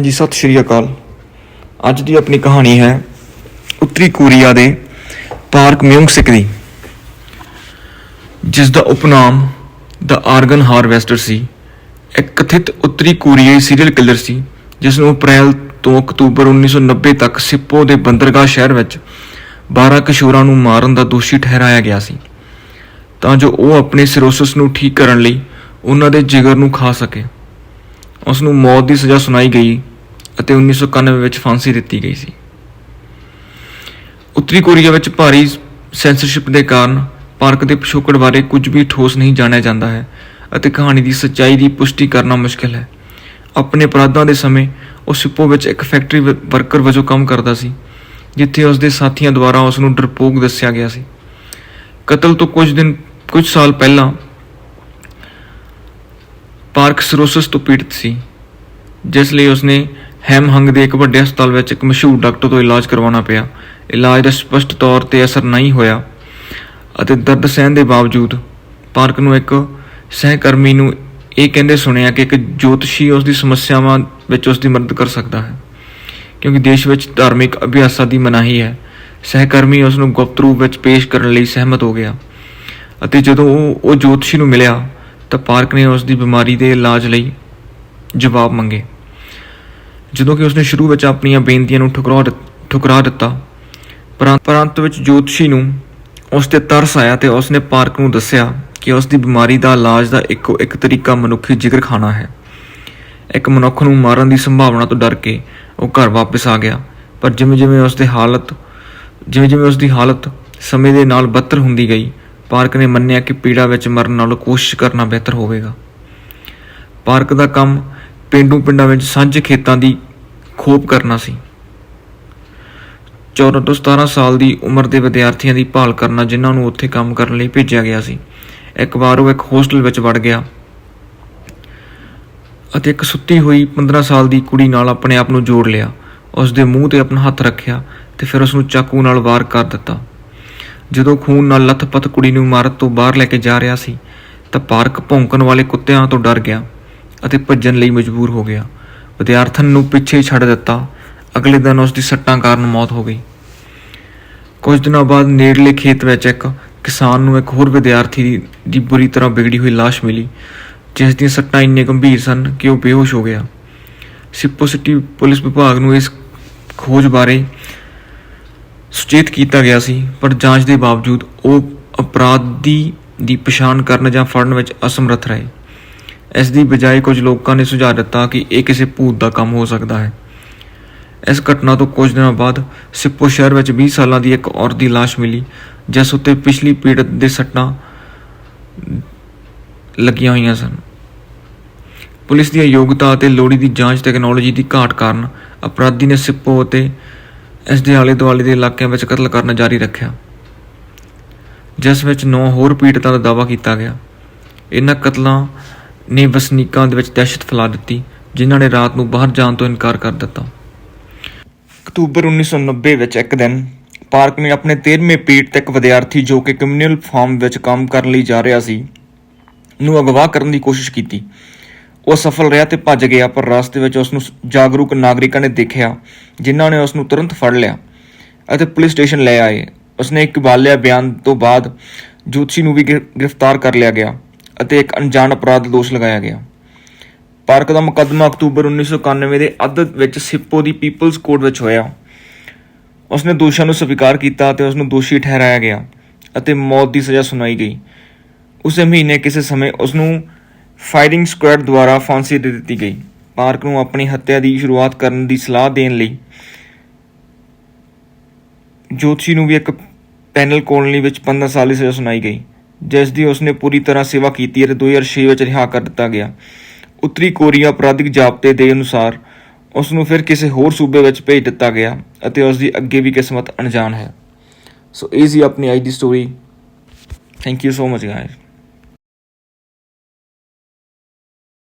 ਹਾਂਜੀ, ਸਤਿ ਸ਼੍ਰੀ ਅਕਾਲ। ਅੱਜ ਦੀ ਆਪਣੀ ਕਹਾਣੀ ਹੈ ਉੱਤਰੀ ਕੋਰੀਆ ਦੇ ਪਾਰਕ ਮਿਊਂਗਸਿਕ ਦੀ ਜਿਸ ਦਾ ਉਪਨਾਮ ਦਾ ਆਰਗਨ ਹਾਰਵੈਸਟਰ ਸੀ। ਇੱਕ ਕਥਿਤ ਉੱਤਰੀ ਕੋਰੀਆਈ ਸੀਰੀਅਲ ਕਿਲਰ ਸੀ ਜਿਸ ਨੂੰ ਅਪ੍ਰੈਲ ਤੋਂ ਅਕਤੂਬਰ 1990 ਤੱਕ ਸਿਪੋ ਦੇ ਬੰਦਰਗਾਹ ਸ਼ਹਿਰ ਵਿੱਚ 12 ਕਿਸ਼ੋਰਾਂ ਨੂੰ ਮਾਰਨ ਦਾ ਦੋਸ਼ੀ ਠਹਿਰਾਇਆ ਗਿਆ ਸੀ। ਤਾਂ ਜੋ ਉਹ ਆਪਣੇ ਸਿਰੋਸਿਸ ਨੂੰ ਠੀਕ ਕਰਨ ਲਈ ਉਹਨਾਂ ਦੇ ਜਿਗਰ ਨੂੰ ਖਾ ਸਕੇ। ਉਸ ਨੂੰ ਮੌਤ ਦੀ ਸਜ਼ਾ ਸੁਣਾਈ ਗਈ। ਅਤੇ 1991 ਵਿੱਚ ਫਾਂਸੀ ਦਿੱਤੀ ਗਈ ਸੀ। ਉੱਤਰੀ ਕੋਰੀਆ ਵਿੱਚ ਭਾਰੀ ਸੈਂਸਰਸ਼ਿਪ ਦੇ ਕਾਰਨ ਪਾਰਕ ਦੇ ਪਿਛੋਕੜ ਬਾਰੇ ਕੁਝ ਵੀ ਠੋਸ ਨਹੀਂ ਜਾਣਿਆ ਜਾਂਦਾ ਹੈ ਅਤੇ ਕਹਾਣੀ ਦੀ ਸੱਚਾਈ ਦੀ ਪੁਸ਼ਟੀ ਕਰਨਾ ਮੁਸ਼ਕਲ ਹੈ। ਆਪਣੇ ਅਪਰਾਧਾਂ ਦੇ ਸਮੇਂ ਉਹ ਸਿਪੋ ਵਿੱਚ ਇੱਕ ਫੈਕਟਰੀ ਵਰਕਰ ਵਜੋਂ ਕੰਮ ਕਰਦਾ ਸੀ, ਜਿੱਥੇ ਉਸ ਦੇ ਸਾਥੀਆਂ ਦੁਆਰਾ ਉਸ ਨੂੰ ਡਰਪੋਕ ਦੱਸਿਆ ਗਿਆ ਸੀ। ਕਤਲ ਤੋਂ ਕੁਝ ਦਿਨ, ਕੁਝ ਸਾਲ ਪਹਿਲਾਂ ਪਾਰਕ ਸਿਰੋਸਿਸ ਤੋਂ ਪੀੜਤ ਸੀ, ਜਿਸ ਲਈ ਉਸਨੇ ਹੈਮਹੰਗ ਦੇ ਇੱਕ ਵੱਡੇ ਹਸਪਤਾਲ ਵਿੱਚ ਇੱਕ ਮਸ਼ਹੂਰ ਡਾਕਟਰ ਤੋਂ ਇਲਾਜ ਕਰਵਾਉਣਾ ਪਿਆ। ਇਲਾਜ ਦਾ ਸਪਸ਼ਟ ਤੌਰ ਤੇ ਅਸਰ ਨਹੀਂ ਹੋਇਆ ਅਤੇ ਦਰਦ ਸਹਿਣ ਦੇ ਬਾਵਜੂਦ ਪਾਰਕ ਨੂੰ ਇੱਕ ਸਹਿਕਰਮੀ ਨੂੰ ਇਹ ਕਹਿੰਦੇ ਸੁਣਿਆ ਕਿ ਇੱਕ ਜੋਤਸ਼ੀ ਉਸ ਦੀ ਸਮੱਸਿਆਵਾਂ ਵਿੱਚ ਉਸ ਦੀ ਮਦਦ ਕਰ ਸਕਦਾ ਹੈ। ਕਿਉਂਕਿ ਦੇਸ਼ ਵਿੱਚ ਧਾਰਮਿਕ ਅਭਿਆਸਾਂ ਦੀ ਮਨਾਹੀ ਹੈ। ਸਹਿਕਰਮੀ ਉਸ ਨੂੰ ਗੁਪਤ ਰੂਪ ਵਿੱਚ ਪੇਸ਼ ਕਰਨ ਲਈ ਸਹਿਮਤ ਹੋ ਗਿਆ ਅਤੇ ਜਦੋਂ ਉਹ ਉਹ ਜੋਤਸ਼ੀ ਨੂੰ ਮਿਲਿਆ ਤਾਂ ਪਾਰਕ ਨੇ ਉਸ ਦੀ ਬਿਮਾਰੀ ਦੇ ਇਲਾਜ ਲਈ ਜਵਾਬ ਮੰਗੇ। ਜਦੋਂ ਕਿ ਉਸਨੇ ਸ਼ੁਰੂ ਵਿੱਚ ਆਪਣੀਆਂ ਬੇਨਤੀਆਂ ਨੂੰ ਠੁਕਰਾ ਦਿੱ- ਠੁਕਰਾ ਦਿੱਤਾ। ਪਰਾਂ- ਪਰੰਤ ਵਿੱਚ ਜੋਤਸ਼ੀ ਨੂੰ ਉਸ ਤੇ ਤਰਸ ਆਇਆ ਤੇ ਉਸਨੇ ਪਾਰਕ ਨੂੰ ਦੱਸਿਆ ਕਿ ਉਸ ਦੀ ਬਿਮਾਰੀ ਦਾ ਇਲਾਜ ਦਾ ਇੱਕੋ ਇੱਕ ਤਰੀਕਾ ਮਨੁੱਖੀ ਜਿਗਰ ਖਾਣਾ ਹੈ। ਇੱਕ ਮਨੁੱਖ ਨੂੰ ਮਾਰਨ ਦੀ ਸੰਭਾਵਨਾ ਤੋਂ ਡਰ ਕੇ ਉਹ ਘਰ ਵਾਪਸ ਆ ਗਿਆ। ਪਰ ਜਿਵੇਂ ਜਿਵੇਂ ਉਸ ਦੀ ਹਾਲਤ ਜਿਵੇਂ ਜਿਵੇਂ ਉਸ ਦੀ ਹਾਲਤ ਸਮੇਂ ਦੇ ਨਾਲ ਬਦਤਰ ਹੁੰਦੀ ਗਈ, ਪਾਰਕ ਨੇ ਮੰਨਿਆ ਕਿ ਪੀੜਾ ਵਿੱਚ ਮਰਨ ਨਾਲੋਂ ਕੋਸ਼ਿਸ਼ ਕਰਨਾ ਬਿਹਤਰ ਹੋਵੇਗਾ। ਪਾਰਕ ਦਾ ਕੰਮ ਪਿੰਡੂ ਪਿੰਡਾਂ ਵਿੱਚ ਸਾਂਝੇ ਖੇਤਾਂ ਦੀ ਖੋਪ ਕਰਨਾ ਸੀ। 14 ਤੋਂ 17 ਸਾਲ ਦੀ ਉਮਰ ਦੇ ਵਿਦਿਆਰਥੀਆਂ ਦੀ ਭਾਲ ਕਰਨਾ ਜਿਨ੍ਹਾਂ ਨੂੰ ਉੱਥੇ ਕੰਮ ਕਰਨ ਲਈ ਭੇਜਿਆ ਗਿਆ ਸੀ। ਇੱਕ ਵਾਰ ਉਹ ਇੱਕ ਹੋਸਟਲ ਵਿੱਚ ਵੜ ਗਿਆ ਅਤੇ ਇੱਕ ਸੁੱਤੀ ਹੋਈ 15 ਸਾਲ ਦੀ ਕੁੜੀ ਨਾਲ ਆਪਣੇ ਆਪ ਨੂੰ ਜੋੜ ਲਿਆ। ਉਸ ਦੇ ਮੂੰਹ ਤੇ ਆਪਣਾ ਹੱਥ ਰੱਖਿਆ ਤੇ ਫਿਰ ਉਸ ਨੂੰ ਚਾਕੂ ਨਾਲ ਵਾਰ ਕਰ ਦਿੱਤਾ। ਜਦੋਂ ਖੂਨ ਨਾਲ ਲੱਥਪੱਥ ਕੁੜੀ ਨੂੰ ਇਮਾਰਤ ਤੋਂ ਬਾਹਰ ਲੈ ਕੇ ਜਾ ਰਿਹਾ ਸੀ ਤਾਂ ਪਾਰਕ ਭੌਂਕਣ ਵਾਲੇ ਕੁੱਤਿਆਂ ਤੋਂ ਡਰ ਗਿਆ। ਅਤੇ ਭੱਜਣ ਲਈ ਮਜਬੂਰ ਹੋ ਗਿਆ। ਵਿਦਿਆਰਥਣ ਨੂੰ ਪਿੱਛੇ ਛੱਡ ਦਿੱਤਾ। ਅਗਲੇ ਦਿਨ ਉਸ ਦੀ ਸੱਟਾਂ ਕਾਰਨ ਮੌਤ ਹੋ ਗਈ। ਕੁਝ ਦਿਨਾਂ ਬਾਅਦ ਨੇੜਲੇ ਖੇਤ ਵਿੱਚ ਇੱਕ ਕਿਸਾਨ ਨੂੰ ਇੱਕ ਹੋਰ ਵਿਦਿਆਰਥੀ ਦੀ- ਬੁਰੀ ਤਰ੍ਹਾਂ ਵਿਗੜੀ ਹੋਈ ਲਾਸ਼ ਮਿਲੀ, ਜਿਸ ਦੀਆਂ ਸੱਟਾਂ ਇੰਨੇ ਗੰਭੀਰ ਸਨ ਕਿ ਉਹ ਬੇਹੋਸ਼ ਹੋ ਗਿਆ। ਸਿਪੋ ਸਿਟੀ ਪੁਲਿਸ ਵਿਭਾਗ ਨੂੰ ਇਸ ਖੋਜ ਬਾਰੇ ਸੁਚੇਤ ਕੀਤਾ ਗਿਆ ਸੀ, ਪਰ ਜਾਂਚ ਦੇ ਬਾਵਜੂਦ ਉਹ ਅਪਰਾਧੀ ਦੀ ਪਛਾਣ ਕਰਨ ਜਾਂ ਫੜਨ ਵਿੱਚ ਅਸਮਰੱਥ ਰਹੇ। ਇਸ ਦੀ ਬਜਾਏ ਕੁਝ ਲੋਕਾਂ ਨੇ ਸੁਝਾਅ ਦਿੱਤਾ ਕਿ ਇਹ ਕਿਸੇ ਭੂਤ ਦਾ ਕੰਮ ਹੋ ਸਕਦਾ ਹੈ। ਇਸ ਘਟਨਾ ਤੋਂ ਕੁਝ ਦਿਨਾਂ ਬਾਅਦ ਸਿੱਪੋ ਸ਼ਹਿਰ ਵਿੱਚ 20 ਸਾਲਾਂ ਦੀ ਇੱਕ ਔਰਤ ਦੀ ਲਾਸ਼ ਮਿਲੀ, ਜਿਸ ਉੱਤੇ ਪਿਛਲੀ ਪੀੜਤ ਦੇ ਸੱਟਾਂ ਲੱਗੀਆਂ ਹੋਈਆਂ ਸਨ। ਪੁਲਿਸ ਦੀ ਯੋਗਤਾ ਅਤੇ ਲੋੜੀ ਦੀ ਜਾਂਚ ਟੈਕਨੋਲੋਜੀ ਦੀ ਘਾਟ ਕਾਰਨ ਅਪਰਾਧੀ ਨੇ ਸਿੱਪੋ ਅਤੇ ਇਸ ਦੇ ਆਲੇ ਦੁਆਲੇ ਦੇ ਇਲਾਕਿਆਂ ਵਿੱਚ ਕਤਲ ਕਰਨਾ ਜਾਰੀ ਰੱਖਿਆ। ਜਿਸ ਵਿੱਚ 9 ਹੋਰ ਪੀੜਤਾਂ ਦਾ ਦਾਅਵਾ ਕੀਤਾ ਗਿਆ। ਇਹਨਾਂ ਕਤਲਾਂ ਨੇ ਵਸਨੀਕਾਂ ਦੇ ਵਿੱਚ ਦਹਿਸ਼ਤ ਫੈਲਾ ਦਿੱਤੀ, ਜਿਨ੍ਹਾਂ ਨੇ ਰਾਤ ਨੂੰ ਬਾਹਰ ਜਾਣ ਤੋਂ ਇਨਕਾਰ ਕਰ ਦਿੱਤਾ। ਅਕਤੂਬਰ 1990 ਵਿੱਚ ਇੱਕ ਦਿਨ, ਪਾਰਕ ਨੇ ਆਪਣੇ 13ਵੇਂ ਪੀੜ ਤੇ ਇੱਕ ਵਿਦਿਆਰਥੀ ਜੋ ਕਿ ਕਮਿਊਨਲ ਫਾਰਮ ਵਿੱਚ ਕੰਮ ਕਰਨ ਲਈ ਜਾ ਰਿਹਾ ਸੀ, ਨੂੰ ਅਗਵਾ ਕਰਨ ਦੀ ਕੋਸ਼ਿਸ਼ ਕੀਤੀ। ਉਹ ਸਫਲ ਰਿਹਾ ਤੇ ਭੱਜ ਗਿਆ, ਪਰ ਰਸਤੇ ਵਿੱਚ ਉਸ ਨੂੰ ਜਾਗਰੂਕ ਨਾਗਰਿਕਾਂ ਨੇ ਦੇਖਿਆ, ਜਿਨ੍ਹਾਂ ਨੇ ਉਸ ਨੂੰ ਤੁਰੰਤ ਫੜ ਲਿਆ ਅਤੇ ਪੁਲਿਸ ਸਟੇਸ਼ਨ ਲੈ ਆਏ। ਉਸਨੇ ਇੱਕ ਬਾਲਿਆ ਬਿਆਨ ਤੋਂ ਬਾਅਦ ਜੋਤਸ਼ੀ ਨੂੰ ਵੀ ਗ੍ਰਿ- ਗ੍ਰਿਫਤਾਰ ਕਰ ਲਿਆ ਗਿਆ। ਅਤੇ ਇੱਕ ਅਣਜਾਣ ਅਪਰਾਧ ਦੋਸ਼ ਲਗਾਇਆ ਗਿਆ। ਪਾਰਕ ਦਾ ਮੁਕੱਦਮਾ ਅਕਤੂਬਰ 1991 ਦੇ ਅੱਧ ਵਿੱਚ ਸਿੱਪੋ ਦੀ ਪੀਪਲਜ਼ ਕੋਰਟ ਵਿੱਚ ਹੋਇਆ। ਉਸਨੇ ਦੋਸ਼ਾਂ ਨੂੰ ਸਵੀਕਾਰ ਕੀਤਾ ਅਤੇ ਉਸ ਨੂੰ ਦੋਸ਼ੀ ਠਹਿਰਾਇਆ ਗਿਆ ਅਤੇ ਮੌਤ ਦੀ ਸਜ਼ਾ ਸੁਣਾਈ ਗਈ। ਉਸੇ ਮਹੀਨੇ ਕਿਸੇ ਸਮੇਂ ਉਸ ਨੂੰ ਫਾਇਰਿੰਗ ਸਕੁਐਡ ਦੁਆਰਾ ਫਾਂਸੀ ਦੇ ਦਿੱਤੀ ਗਈ। ਪਾਰਕ ਨੂੰ ਆਪਣੀ ਹੱਤਿਆ ਦੀ ਸ਼ੁਰੂਆਤ ਕਰਨ ਦੀ ਸਲਾਹ ਦੇਣ ਲਈ ਜੋਤਸ਼ੀ ਨੂੰ ਵੀ ਇੱਕ ਪੈਨਲ ਕੋਲੋਨੀ ਵਿੱਚ 15 ਸਾਲ ਦੀ ਸਜ਼ਾ ਸੁਣਾਈ ਗਈ। ਜਿਸ ਦੀ ਉਸਨੇ ਪੂਰੀ ਤਰ੍ਹਾਂ ਸੇਵਾ ਕੀਤੀ ਅਤੇ 2006 ਵਿੱਚ ਰਿਹਾ ਕਰ ਦਿੱਤਾ ਗਿਆ। ਉੱਤਰੀ ਕੋਰੀਆ ਅਪਰਾਧਿਕ ਜਾਬਤੇ ਦੇ ਅਨੁਸਾਰ ਉਸ ਨੂੰ ਫਿਰ ਕਿਸੇ ਹੋਰ ਸੂਬੇ ਵਿੱਚ ਭੇਜ ਦਿੱਤਾ ਗਿਆ ਅਤੇ ਉਸ ਦੀ ਅੱਗੇ ਵੀ ਕਿਸਮਤ ਅਣਜਾਣ ਹੈ। ਸੋ ਇਹ ਸੀ ਆਪਣੀ ਅੱਜ ਦੀ story thank you so much guys